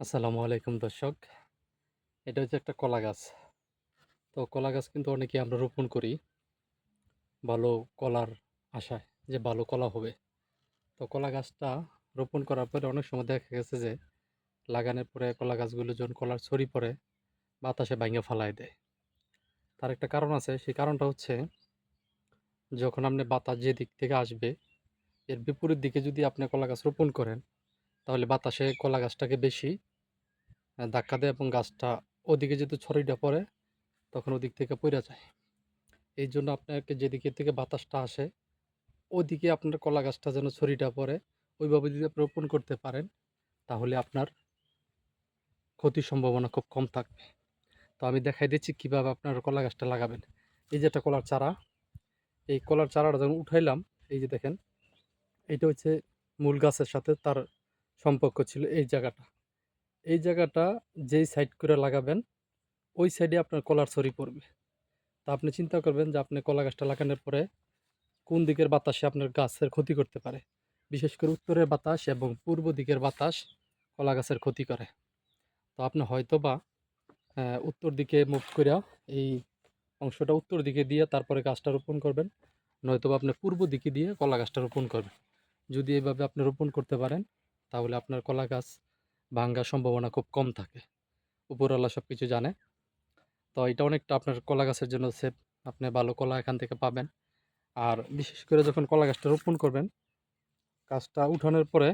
আসসালামু আলাইকুম দর্শক। এটা হচ্ছে একটা কলা গাছ। তো কলা গাছ কিন্তু অনেকে আমরা রোপণ করি ভালো কলার আশায় যে ভালো কলা হবে। তো কলা গাছটা রোপণ করার পরে অনেক সময় দেখা গেছে যে লাগানোর পরে কলা গাছগুলো যখন কলার ছড়ি পড়ে, বাতাসে ভাঙে ফালাই দেয়। তার একটা কারণ আছে, সেই কারণটা হচ্ছে যখন আপনি বাতাস যে দিক থেকে আসবে, এর বিপরীত দিকে যদি আপনি কলা গাছ রোপণ করেন তাহলে বাতাসে কলা গাছটাকে বেশি ধাক্কা দেয় এবং গাছটা ওদিকে যদি ছড়িটা পড়ে, তখন ওদিক থেকে পড়ে যায়। এই জন্য আপনাকে যেদিকে থেকে বাতাসটা আসে, ওদিকে আপনার কলা গাছটা যেন ছড়িটা পড়ে, ওইভাবে যদি আপনি রোপণ করতে পারেন, তাহলে আপনার ক্ষতির সম্ভাবনা খুব কম থাকবে। তো আমি দেখাই দিচ্ছি কীভাবে আপনার কলা গাছটা লাগাবেন। এই যে একটা কলার চারা, এই কলার চারাটা যখন উঠাইলাম, এই যে দেখেন এটা হচ্ছে মূল গাছের সাথে তার সম্পর্ক ছিল এই জায়গাটা। এই জায়গাটা যেই সাইড করে লাগাবেন, ওই সাইডে আপনার কলার ছড়ি পড়বে। তা আপনি চিন্তা করবেন যে আপনি কলা গাছটা লাগানোর পরে কোন দিকের বাতাসে আপনার গাছের ক্ষতি করতে পারে? বিশেষ করে উত্তরের বাতাস এবং পূর্ব দিকের বাতাস কলা গাছের ক্ষতি করে। তো আপনি হয়তো বা উত্তর দিকে মুভ করে এই অংশটা উত্তর দিকে দিয়ে তারপরে গাছটা রোপণ করবেন। নয়তো আপনি পূর্ব দিকে দিয়ে কলা গাছটা রোপণ করবেন। যদি এইভাবে আপনি রোপণ করতে পারেন তাহলে আপনার কলা গাছ ভাঙ্গার সম্ভাবনা খুব কম থাকে। উপরওয়ালা সব কিছু জানে। তো এটা অনেকটা আপনার কলা গাছের জন্য সেফ আপনি ভালো কলা এখান থেকে পাবেন। আর বিশেষ করে যখন কলা গাছটা রোপণ করবেন, গাছটা উঠানোর পরে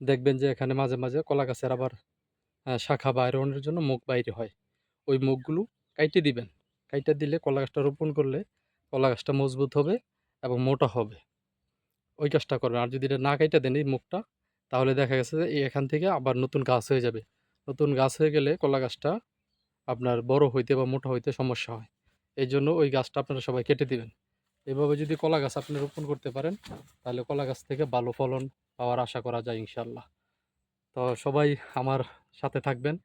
দেখবেন যে এখানে মাঝে মাঝে কলা গাছের আবার শাখা বাইরনের জন্য মুখ বাইরে হয়। ওই মুখগুলো কাইটে দিবেন। কাইটে দিলে কলা গাছটা রোপণ করলে কলা গাছটা মজবুত হবে এবং মোটা হবে। ওই কাজটা করবেন। আর যদি এটা না কাইটে দেন, এই মুখটা তাহলে দেখা গেছে যে এখান থেকে আবার নতুন গাছ হয়ে যাবে। নতুন গাছ হয়ে গেলে কলা গাছটা আপনার বড় হইতে বা মোটা হইতে সমস্যা হয়। এই জন্য ওই গাছটা আপনারা সবাই কেটে দিবেন। এভাবে যদি কলা গাছ আপনি রোপণ করতে পারেন, তাহলে কলা গাছ থেকে ভালো ফলন পাওয়ার আশা করা যায় ইনশাল্লাহ তো সবাই আমার সাথে থাকবেন।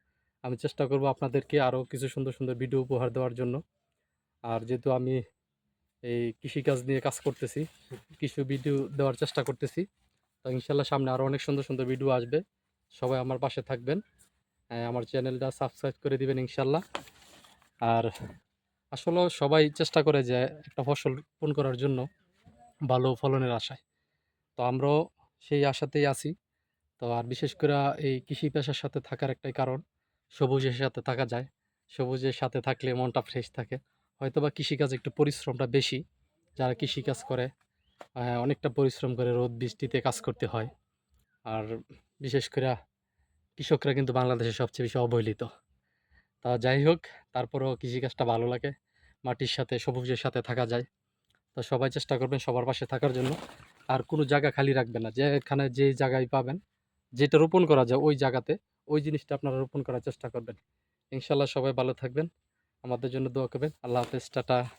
আমি চেষ্টা করব আপনাদেরকে আরও কিছু সুন্দর সুন্দর ভিডিও উপহার দেওয়ার জন্য। আর যেহেতু আমি এই কৃষিকাজ নিয়ে কাজ করতেছি, কিছু ভিডিও দেওয়ার চেষ্টা করতেছি তো ইনশাল্লাহ সামনে আরও অনেক সুন্দর সুন্দর ভিডিও আসবে। সবাই আমার পাশে থাকবেন। আমার চ্যানেলটা সাবস্ক্রাইব করে দিবেন ইনশাল্লাহ। আর আসলে সবাই চেষ্টা করে যে একটা ফসল রোপণ করার জন্য ভালো ফলনের আশায়। তো আমরাও সেই আশাতেই আছি। তো আর বিশেষ করে এই কৃষি পেশার সাথে থাকার একটাই কারণ, সবুজের সাথে থাকা যায়। সবুজের সাথে থাকলে মনটা ফ্রেশ থাকে। হয়তো বা কৃষিকাজ একটু পরিশ্রমটা বেশি, যারা কৃষিকাজ করে অনেকটা পরিশ্রম করে রোদ বৃষ্টিতে কাজ করতে হয়। আর বিশেষ করে কৃষকরা কিন্তু বাংলাদেশের সবচেয়ে বেশি অবহেলিত। তা যাই হোক, তারপরেও কৃষিকাজটা ভালো লাগে। মাটির সাথে, সবুজের সাথে থাকা যায়। তো সবাই চেষ্টা করবেন সবার পাশে থাকার জন্য। আর কোনো জায়গা খালি রাখবেন না। যেখানে যে জায়গায় পাবেন, যেটা রোপণ করা যায় ওই জায়গাতে, ওই জিনিসটা আপনারা রোপণ করার চেষ্টা করবেন। ইনশাল্লাহ সবাই ভালো থাকবেন। আমাদের জন্য দোয়া করবেন। আল্লাহ হাফেজ। টাটা।